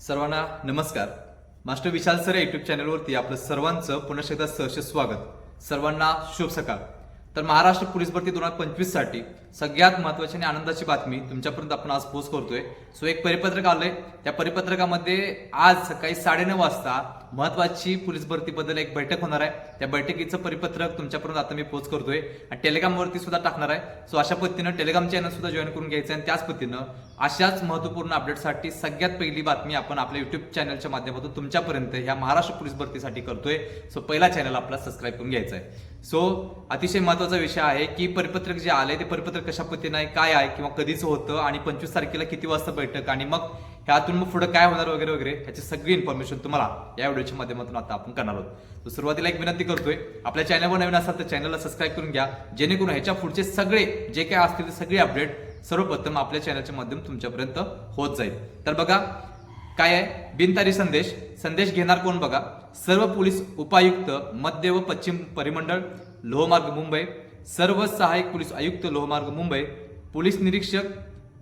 सर्वांना नमस्कार. मास्टर विशाल sir YouTube चॅनलवरती आपलं सर्वांचं पुन्हा एकदा सहर्ष स्वागत. सर्वांना शुभ सकाळ तर महाराष्ट्र पोलीस भरती दोन हजार पंचवीससाठी सगळ्यात महत्वाची आणि आनंदाची बातमी तुमच्यापर्यंत आपण आज पोस्ट करतोय. सो एक परिपत्रक आलंय. त्या परिपत्रकामध्ये आज सकाळी साडेनऊ वाजता महत्वाची पोलीस भरतीबद्दल एक बैठक होणार आहे. त्या बैठकीचं परिपत्रक तुमच्यापर्यंत आता मी पोस्ट करतोय. आणि टेलिग्रामवरती सुद्धा टाकणार आहे. सो अशा पद्धतीनं टेलिग्राम चॅनल सुद्धा जॉईन करून घ्यायचं आणि त्याच पद्धतीनं अशाच महत्त्वपूर्ण अपडेटसाठी सगळ्यात पहिली बातमी आपण आपल्या युट्यूब चॅनलच्या माध्यमातून तुमच्यापर्यंत ह्या महाराष्ट्र पोलीस भरतीसाठी करतोय. सो पहिला चॅनल आपला सबस्क्राईब करून घ्यायचा आहे. सो अतिशय महत्त्वाचा विषय आहे की परिपत्रक जे आलंय ते परिपत्रक कशा पद्धतीने आहे काय आहे किंवा कधीच होतं आणि पंचवीस तारखेला किती वाजता बैठक आणि मग ह्यातून मग पुढे काय होणार वगैरे वगैरे ह्याची सगळी इन्फॉर्मेशन तुम्हाला या व्हिडिओच्या माध्यमातून आता आपण करणार आहोत. तर सुरुवातीला एक विनंती करतोय आपल्या चॅनलवर नवीन असाल तर चॅनलला सबस्क्राईब करून घ्या जेणेकरून ह्याच्या पुढचे सगळे जे काय असतील ते सगळे अपडेट सर्वप्रथम आपल्या चॅनलच्या माध्यम तुमच्यापर्यंत होत जाईल. तर बघा काय आहे? बिनतारी संदेश. संदेश घेणार कोण बघा? सर्व पोलीस उपायुक्त मध्य व पश्चिम परिमंडळ लोहमार्ग मुंबई. सर्व सहाय्यक पोलीस आयुक्त लोहमार्ग मुंबई. पोलीस निरीक्षक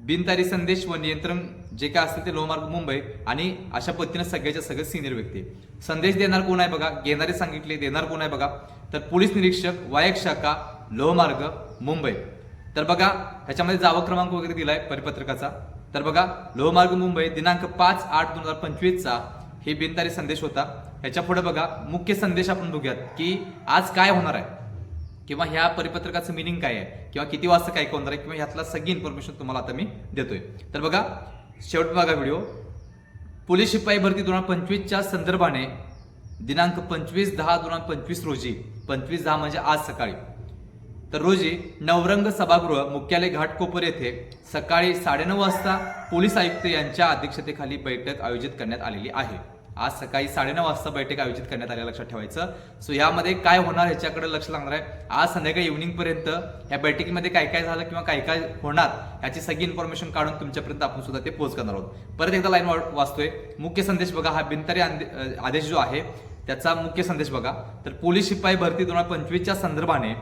बिनतारी संदेश व नियंत्रण जे काय असतील ते लोहमार्ग मुंबई. आणि अशा पद्धतीने सगळ्याच्या सगळे सिनियर व्यक्ती संदेश देणार कोण आहे बघा? घेणारे सांगितले देणार कोण आहे बघा? तर पोलीस निरीक्षक वायक शाखा लोहमार्ग मुंबई. तर बघा ह्याच्यामध्ये जावा क्रमांक वगैरे दिलाय परिपत्रकाचा. तर बघा लोहमार्ग मुंबई दिनांक पाच आठ दोन हजार पंचवीसचा हे बिनतारी संदेश होता. ह्याच्या पुढे बघा मुख्य संदेश आपण बघूयात की आज काय होणार आहे. किंवा ह्या परिपत्रकाचं मिनिंग काय आहे? किंवा किती वाजता काय होणार आहे किंवा ह्यातला सगळी इन्फॉर्मेशन तुम्हाला आता मी देतोय. तर बघा शेवट बघा व्हिडिओ पोलीस शिपाई भरती दोन हजार पंचवीसच्या संदर्भाने दिनांक पंचवीस दहा दोन हजार पंचवीस रोजी पंचवीस दहा म्हणजे आज सकाळी. तर रोजी नवरंग सभागृह मुख्यालय घाटकोपर येथे सकाळी साडेनऊ वाजता पोलीस आयुक्त यांच्या अध्यक्षतेखाली बैठक आयोजित करण्यात आलेली आहे. आज सकाळी साडेनऊ वाजता बैठक आयोजित करण्यात आल्या लक्षात ठेवायचं. सो यामध्ये काय होणार ह्याच्याकडे लक्ष लागणार आहे. आज संध्याकाळी इव्हिनिंग पर्यंत या बैठकीमध्ये काय काय झालं किंवा काय काय होणार याची सगळी इन्फॉर्मेशन काढून तुमच्यापर्यंत आपण सुद्धा ते पोच करणार आहोत. परत एकदा लाईन वाचतोय. मुख्य संदेश बघा हा बिनतारी आंदे- आदेश जो आहे त्याचा मुख्य संदेश बघा. तर पोलीस शिपाई भरती दोन हजार पंचवीसच्या संदर्भाने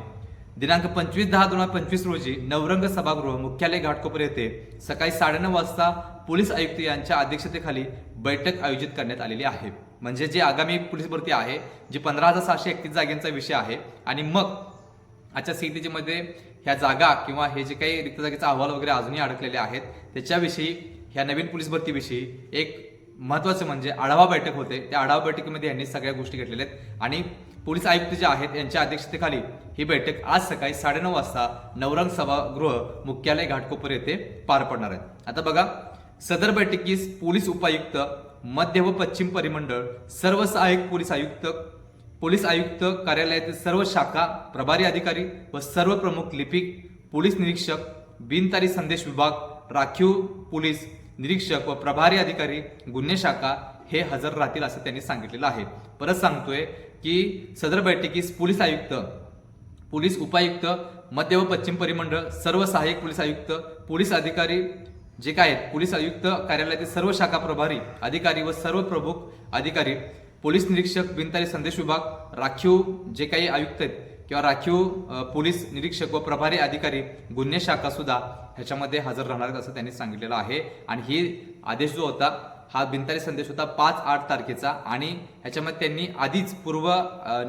दिनांक पंचवीस दहा दोन हजार पंचवीस रोजी नवरंग सभागृह मुख्यालय घाटकोपर येथे सकाळी साडेनऊ वाजता पोलीस आयुक्त यांच्या अध्यक्षतेखाली बैठक आयोजित करण्यात आलेली आहे. म्हणजे जे आगामी पोलीस भरती आहे जी पंधरा हजार सहाशे एकतीस जागेंचा विषय आहे आणि मग आजच्या सीईटीजीमध्ये ह्या जागा किंवा हे जे काही रिक्त जागेचा अहवाल वगैरे अजूनही अडकलेले आहेत त्याच्याविषयी ह्या नवीन पोलीस भरतीविषयी एक महत्त्वाचं म्हणजे आढावा बैठक होते. त्या आढावा बैठकीमध्ये यांनी सगळ्या गोष्टी घेतलेल्या आहेत आणि पोलीस आयुक्त जे आहेत यांच्या अध्यक्षतेखाली ही बैठक आज सकाळी साडेनऊ वाजता नवरंग सभागृह मुख्यालय घाटकोपर येथे पार पडणार आहे. आता बघा सदर बैठकीस पोलीस उपायुक्त मध्य व पश्चिम परिमंडळ सर्व सहाय्यक पोलीस आयुक्त पोलीस आयुक्त कार्यालयातील सर्व शाखा प्रभारी अधिकारी व सर्व प्रमुख लिपिक पोलीस निरीक्षक बिनतारी संदेश विभाग राखीव पोलीस निरीक्षक व प्रभारी अधिकारी गुन्हे शाखा हे हजर राहतील असं त्यांनी सांगितलेलं आहे. परत सांगतोय की सदर बैठकीस पोलीस आयुक्त पोलीस उपायुक्त मध्य व पश्चिम परिमंडळ सर्व सहाय्यक पोलीस आयुक्त पोलीस अधिकारी जे काय आहेत पोलीस आयुक्त कार्यालयातील सर्व शाखा प्रभारी अधिकारी व सर्व प्रमुख अधिकारी पोलीस निरीक्षक बिनतारी संदेश विभाग राखीव जे काही आयुक्त आहेत किंवा राखीव पोलीस निरीक्षक व प्रभारी अधिकारी गुन्हे शाखा सुद्धा ह्याच्यामध्ये हजर राहणार आहेत असं त्यांनी सांगितलेलं आहे. आणि ही आदेश जो होता हा बिनतारी संदेश होता पाच आठ तारखेचा. आणि ह्याच्यामध्ये त्यांनी आधीच पूर्व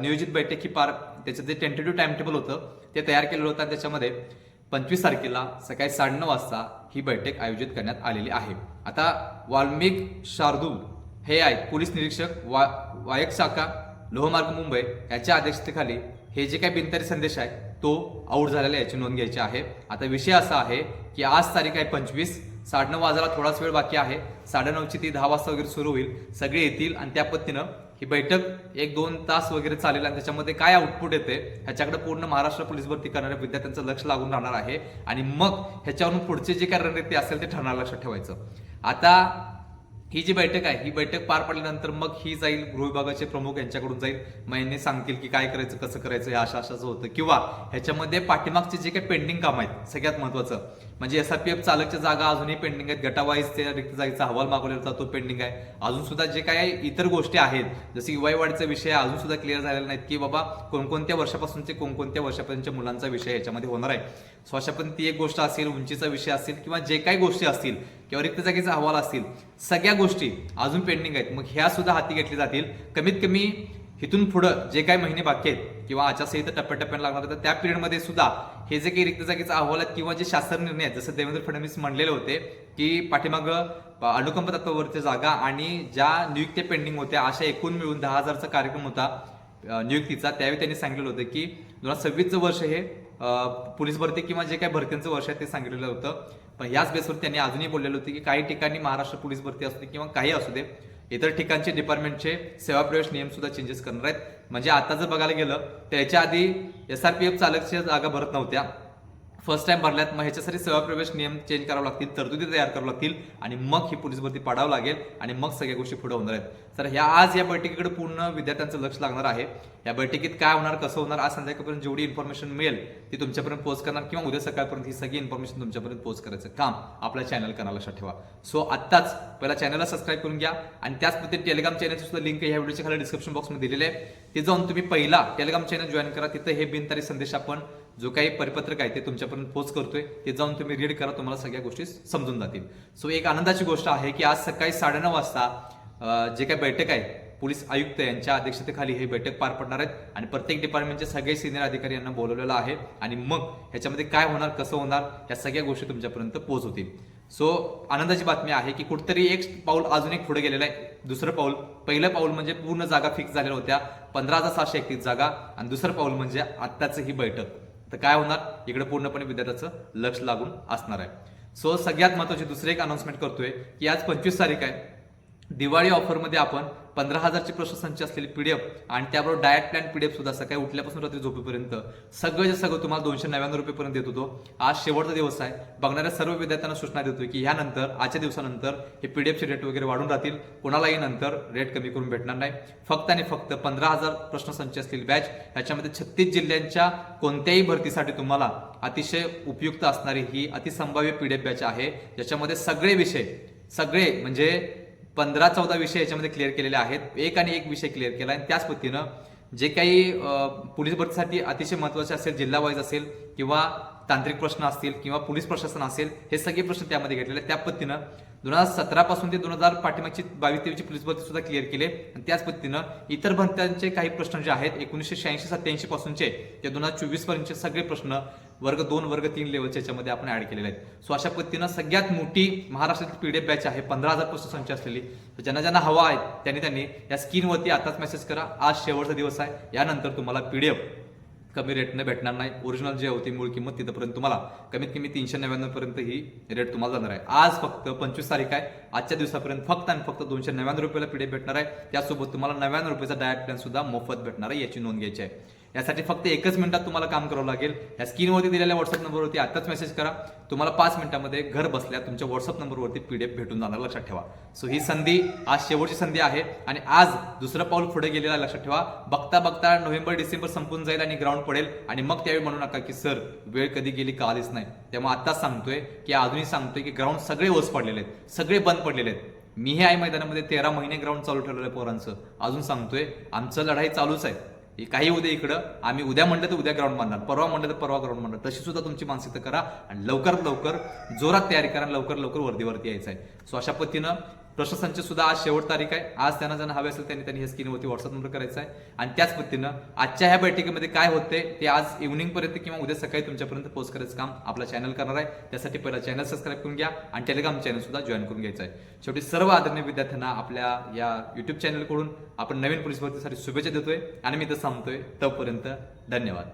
नियोजित बैठकी पार त्याचं जे टेंटेटिव्ह टाइम टेबल होतं ते तयार केलेलं होतं. त्याच्यामध्ये पंचवीस तारखेला सकाळी साडेनऊ वाजता ही बैठक आयोजित करण्यात आलेली आहे. आता वाल्मिक शार्दूल हे आहेत पोलीस निरीक्षक वा वायक शाखा लोहमार्ग मुंबई याच्या अध्यक्षतेखाली हे जे काही बिनतारी संदेश आहे तो आऊट झालेला याची नोंद घ्यायची आहे. आता विषय असा आहे की आज तारीख आहे पंचवीस. साडेनऊ वाजायला थोडाच वेळ बाकी आहे. साडेनऊची ती दहा वाजता वगैरे सुरू होईल. सगळे येतील आणि त्या पद्धतीनं ही बैठक एक दोन तास वगैरे चालेल आणि त्याच्यामध्ये काय आउटपुट येते ह्याच्याकडे पूर्ण महाराष्ट्र पोलीस भरती करणाऱ्या विद्यार्थ्यांचं लक्ष लागून राहणार आहे. आणि मग ह्याच्यावरून पुढचे जे काय रणनीती असेल ते ठरणार लक्षात ठेवायचं. आता ही जी बैठक आहे ही बैठक पार पडल्यानंतर मग ही जाईल गृह विभागाचे प्रमुख यांच्याकडून जाईल. मग यांनी सांगतील की काय करायचं कसं करायचं हे अशा अशाच होतं. किंवा ह्याच्यामध्ये पाठीमागचे जे काही पेंडिंग काम आहेत सगळ्यात महत्वाचं म्हणजे एस आर पी एफ चालकच्या जागा अजूनही पेंडिंग आहेत. गटावाईज त्या रिक्त जागेचा अहवाल मागवलेला होता तो पेंडिंग आहे. अजून सुद्धा जे काही इतर गोष्टी आहेत जसे युवाईवाढीचा विषय अजून सुद्धा क्लिअर झालेला नाहीत की बाबा कोणकोणत्या वर्षापासूनचे कोणकोणत्या वर्षापर्यंतच्या मुलांचा विषय याच्यामध्ये होणार आहे. सो अशा पण ती एक गोष्ट असेल उंचीचा विषय असेल किंवा जे काही गोष्टी असतील किंवा रिक्त जागेचा अहवाल असतील सगळ्या गोष्टी अजून पेंडिंग आहेत. मग ह्या सुद्धा हाती घेतली जातील. कमीत कमी इथून पुढं जे काही महिने बाकी आहेत किंवा आचारसंहिता टप्प्याटप्प्याने लागणार तर त्या पिरियडमध्ये सुद्धा हे जे काही रिक्त जागेचा अहवाल आहेत किंवा जे शासन निर्णय आहेत जसं देवेंद्र फडणवीस म्हणलेले होते की पाठीमागं अनुकंप तत्वावरच्या जागा आणि ज्या नियुक्त्या पेंडिंग होत्या अशा एकूण मिळून दहा हजारचा कार्यक्रम होता नियुक्तीचा. त्यावेळी त्यांनी सांगितलेलं होतं की दोन हजार सव्वीसचं वर्ष हे पोलीस भरती किंवा जे काही भरतींचं वर्ष आहे ते सांगितलेलं होतं. पण याच बेसवर त्यांनी अजूनही बोललेलं होतं की काही ठिकाणी महाराष्ट्र पोलीस भरती असू दे किंवा काही असू दे इतर ठिकाणचे डिपार्टमेंटचे सेवा प्रवेश नियम सुद्धा चेंजेस करणार आहेत. म्हणजे आता जर बघायला गेलं त्याच्या आधी एस आर पी एफ चालकच्या जागा भरत नव्हत्या. फर्स्ट टाइम भरल्यात मग ह्याच्यासाठी सेवा प्रवेश नियम चेंज करावे लागतील तरतुदी तयार करावं लागतील आणि मग ही पोलीस भरती पाडावं लागेल आणि मग सगळ्या गोष्टी पुढे होणार आहेत. तर ह्या आज या बैठकीकडे पूर्ण विद्यार्थ्यांचं लक्ष लागणार आहे. या बैठकीत काय होणार कसं होणार आज संध्याकाळपर्यंत जेवढी इन्फॉर्मेशन मिळेल ती तुमच्यापर्यंत पोस्ट करणार किंवा उद्या सकाळपर्यंत ही सगळी इन्फॉर्मेशन तुमच्यापर्यंत पोस्ट करायचं काम आपल्या चॅनल करणार लक्षात ठेवा. सो आत्ताच पहिला चॅनलला सबस्क्राईब करून घ्या आणि त्याच पद्धतीने टेलिग्राम चॅनलची सुद्धा लिंक ह्या व्हिडिओच्या खाली डिस्क्रिप्शन बॉक्समध्ये दिलेले आहे. ते जाऊन तुम्ही पहिला टेलिग्राम चॅनल जॉईन करा. तिथं हे बिनतारी संदेश आपण जो काही परिपत्रक आहे ते तुमच्यापर्यंत पोच करतोय ते जाऊन तुम्ही रीड करा तुम्हाला सगळ्या गोष्टी समजून जातील. सो एक आनंदाची गोष्ट आहे की आज सकाळी साडेनऊ वाजता जे काही बैठक आहे पोलीस आयुक्त यांच्या अध्यक्षतेखाली ही बैठक पार पडणार आहेत आणि प्रत्येक डिपार्टमेंटचे सगळे सिनियर अधिकारी यांना बोलवलेलं आहे आणि मग ह्याच्यामध्ये काय होणार कसं होणार या सगळ्या गोष्टी तुमच्यापर्यंत पोच होतील. सो आनंदाची बातमी आहे की कुठतरी एक पाऊल अजून एक पुढे गेलेलं आहे. दुसरं पाऊल पहिलं पाऊल म्हणजे पूर्ण जागा फिक्स झालेल्या होत्या पंधरा हजार सहाशे एकतीस जागा आणि दुसरं पाऊल म्हणजे आत्ताचं ही बैठक. तर काय होणार? इकडे पूर्णपणे विद्यार्थ्याचं लक्ष लागून असणार आहे. सो सगळ्यात महत्वाची दुसरी एक अनाउन्समेंट करतोय की आज पंचवीस तारीख आहे. दिवाळी ऑफरमध्ये आपण पंधरा हजारची प्रश्नसंच असलेली पीडीएफ आणि त्याबरोबर डायट प्लॅन पीडीएफ सुद्धा सकाळी उठल्यापासून रात्री झोपेपर्यंत सगळं सगळं तुम्हाला दोनशे नव्याण्णव रुपयेपर्यंत देत होतो. आज शेवटचा दिवस आहे. बघणाऱ्या सर्व विद्यार्थ्यांना सूचना देतो की ह्यानंतर आजच्या दिवसानंतर हे पीडीएफचे रेट वगैरे वाढून राहतील. कोणालाही नंतर रेट कमी करून भेटणार नाही. फक्त आणि फक्त पंधरा हजार प्रश्नसंच असलेली बॅच ह्याच्यामध्ये छत्तीस जिल्ह्यांच्या कोणत्याही भरतीसाठी तुम्हाला अतिशय उपयुक्त असणारी ही अतिसंभाव्य पीडीएफ बॅच आहे. ज्याच्यामध्ये सगळे विषय सगळे म्हणजे पंधरा चौदा विषय याच्यामध्ये क्लिअर केलेले आहेत. एक आणि एक विषय क्लिअर केला आणि त्याच पद्धतीनं जे काही पोलीस भरतीसाठी अतिशय महत्त्वाचे असेल जिल्हा वाईज असेल किंवा तांत्रिक प्रश्न असतील किंवा पोलीस प्रशासन असेल हे सगळे प्रश्न त्यामध्ये घेतलेले आहेत. त्या पद्धतीनं दोन हजार सतरा पासून ते दोन हजार पाठीमागची बावीस तेवीसची पोलीस भरती सुद्धा क्लिअर केले. आणि त्याच पद्धतीनं इतर भरत्यांचे काही प्रश्न जे आहेत एकोणीसशे शहाऐंशी सत्याऐंशी पासूनचे ते दोन हजार चोवीस पर्यंतचे सगळे प्रश्न वर्ग दोन वर्ग तीन लेवलच्या याच्यामध्ये आपण ऍड केलेले आहेत. सो अशा पद्धतीनं सगळ्यात मोठी महाराष्ट्रातील पीडीएफ बॅच आहे पंधरा हजार प्रश्न संच असलेली. तर ज्यांना ज्यांना हवा आहे त्यांनी त्यांनी या स्क्रीनवरती आताच मेसेज करा. आज शेवटचा दिवस आहे यानंतर तुम्हाला पीडीएफ. कमी रेटने भेटणार नाही. ओरिजिनल जे होती मूळ किंमत तिथपर्यंत तुम्हाला. कमीत कमी तीनशे नव्याण्णव पर्यंत ही रेट तुम्हाला जाणार आहे. आज फक्त पंचवीस तारीख आहे. आजच्या दिवसापर्यंत फक्त आणि फक्त दोनशे नव्याण्णव रुपयाला पीडीएफ भेटणार आहे. त्यासोबत तुम्हाला नव्याण्णव रुपयाचा डायट प्लॅन सुद्धा मोफत भेटणार आहे याची नोंद घ्यायची आहे. यासाठी फक्त एकच मिनिटात तुम्हाला काम करावं लागेल. या स्क्रीनवरती दिलेल्या व्हॉट्सअप नंबरवरती आताच मेसेज करा. तुम्हाला पाच मिनिटामध्ये घर बसल्या तुमच्या व्हॉट्सअप नंबरवरती पी डी एफ भेटून जाणार लक्षात ठेवा. सो ही संधी आज शेवटची संधी आहे आणि आज दुसरं पाऊल पुढे गेलेलं आहे, लक्षात ठेवा. बघता बघता नोव्हेंबर डिसेंबर संपून जाईल आणि ग्राउंड पडेल. आणि मग त्यावेळी म्हणू नका की सर वेळ कधी गेली का आलीच नाही. त्यामुळे आत्ताच सांगतोय की अजूनही सांगतोय की ग्राउंड सगळे ओस पडलेले आहेत. सगळे बंद पडलेले आहेत. मी हे आहे मैदानामध्ये तेरा महिने ग्राउंड चालू ठेवलेलं आहे पोरांचं. अजून सांगतोय आमचं लढाई चालूच आहे. हे काही उद्या इकडं आम्ही उद्या म्हणलं तर उद्या ग्राउंड बांधणार परवा म्हणलं तर परवा ग्राउंड बांधणार तशी सुद्धा तुमची मानसिकता करा आणि लवकरात लवकर जोरात तयारी करा आणि लवकर लवकर वर्दीवरती यायचं आहे. सो अशा पद्धतीनं प्रश्नसंच सुद्धा आज शेवट तारीख आहे. आज त्यांना ज्यांना हवे असेल त्यांनी त्यांनी हे स्क्रीनवरती व्हॉट्सअप नंबर करायचा आहे. आणि त्याच पद्धतीनं आजच्या ह्या बैठकीमध्ये काय होते ते आज इव्हनिंग पर्यंत किंवा उद्या सकाळी तुमच्यापर्यंत पोस्ट करायचं काम आपला चॅनल करणार आहे. त्यासाठी पहिला चॅनल सबस्क्राईब करून घ्या आणि टेलिग्राम चॅनल सुद्धा जॉईन करून घ्यायचं आहे. शेवटी सर्व आदरणीय विद्यार्थ्यांना आपल्या या युट्यूब चॅनलकडून आपण नवीन पोलीस भरतीसाठी शुभेच्छा देतोय. आणि मी तर सांगतोय तोपर्यंत धन्यवाद.